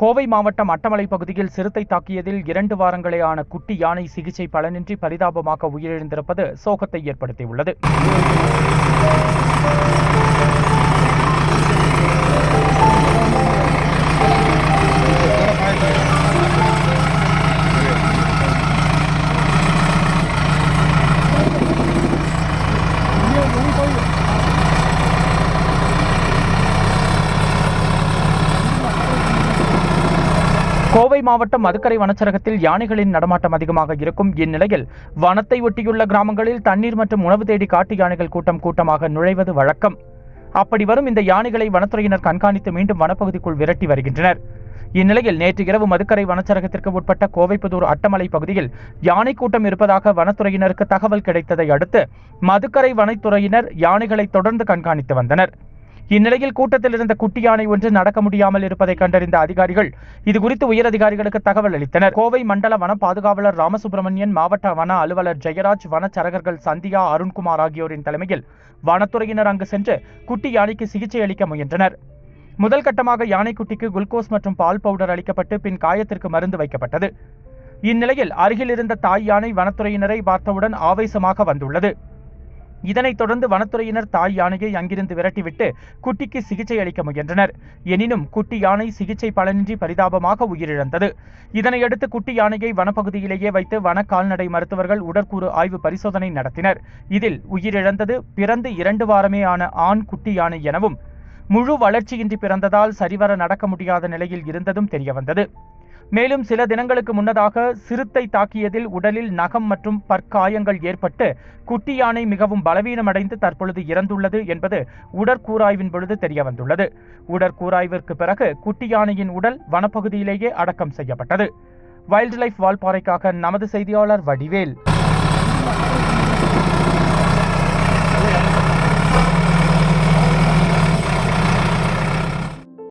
கோவை மாவட்டம் அட்டமலை பகுதியில் சிறுத்தை தாக்கியதில் இரண்டு வாரங்களே ஆன குட்டி யானை சிகிச்சை பலனின்றி பரிதாபமாக உயிரிழந்திருப்பது சோகத்தை ஏற்படுத்தியுள்ளது. கோவை மாவட்டம் மதுக்கரை வனச்சரகத்தில் யானைகளின் நடமாட்டம் அதிகமாக இருக்கும் இந்நிலையில் வனத்தை ஒட்டியுள்ள கிராமங்களில் தண்ணீர் மற்றும் உணவு தேடி காட்டு யானைகள் கூட்டம் கூட்டமாக நுழைவது வழக்கம். அப்படி வரும் இந்த யானைகளை வனத்துறையினர் கண்காணித்து மீண்டும் வனப்பகுதிக்குள் விரட்டி வருகின்றனர். இந்நிலையில் நேற்று இரவு மதுக்கரை வனச்சரகத்திற்கு உட்பட்ட கோவைப்புதூர் அட்டமலை பகுதியில் யானை கூட்டம் இருப்பதாக வனத்துறையினருக்கு தகவல் கிடைத்ததை அடுத்து மதுக்கரை வனத்துறையினர் யானைகளை தொடர்ந்து கண்காணித்து வந்தனர். இந்நிலையில் கூட்டத்தில் இருந்த குட்டி யானை ஒன்று நடக்க முடியாமல் இருப்பதை கண்டறிந்த அதிகாரிகள் இதுகுறித்து உயர் அதிகாரிகளுக்கு தகவல் அளித்தனர். கோவை மண்டல வன பாதுகாவலர் ராமசுப்பிரமணியன் மாவட்ட வன அலுவலர் ஜெயராஜ் வனச்சரகர்கள் சந்தியா அருண்குமார் ஆகியோரின் தலைமையில் வனத்துறையினர் அங்கு சென்று குட்டி யானைக்கு சிகிச்சை அளிக்க முயன்றனர். முதல் கட்டமாக யானைக்குட்டிக்கு குளுக்கோஸ் மற்றும் பால் பவுடர் அளிக்கப்பட்டு பின் காயத்திற்கு மருந்து வைக்கப்பட்டது. இந்நிலையில் அருகில் இருந்த தாய் யானை வனத்துறையினரை பார்த்தவுடன் ஆவேசமாக வந்துள்ளது. இதனைத் தொடர்ந்து வனத்துறையினர் தாய் யானையை அங்கிருந்து விரட்டிவிட்டு குட்டிக்கு சிகிச்சை அளிக்க முயன்றனர். எனினும் குட்டி யானை சிகிச்சை பலனின்றி பரிதாபமாக உயிரிழந்தது. இதனையடுத்து குட்டி யானையை வனப்பகுதியிலேயே வைத்து வன கால்நடை மருத்துவர்கள் உடற்கூறு ஆய்வு பரிசோதனை நடத்தினர். இதில் உயிரிழந்தது பிறந்து இரண்டு வாரமே ஆன ஆண் குட்டி யானை எனவும் முழு வளர்ச்சியின்றி பிறந்ததால் சரிவர நடக்க முடியாத நிலையில் இருந்ததும் தெரியவந்தது. மேலும் சில தினங்களுக்கு முன்னதாக சிறுத்தை தாக்கியதில் உடலில் நகம் மற்றும் பற்காயங்கள் ஏற்பட்டு குட்டி யானை மிகவும் பலவீனமடைந்து தற்பொழுது இறந்துள்ளது என்பது உடற்கூராய்வின் பொழுது தெரியவந்துள்ளது. உடற்கூராய்விற்கு பிறகு குட்டி யானையின் உடல் வனப்பகுதியிலேயே அடக்கம் செய்யப்பட்டது. வைல்ட் லைஃப் வால்பாறைக்காக நமது செய்தியாளர் வடிவேல்.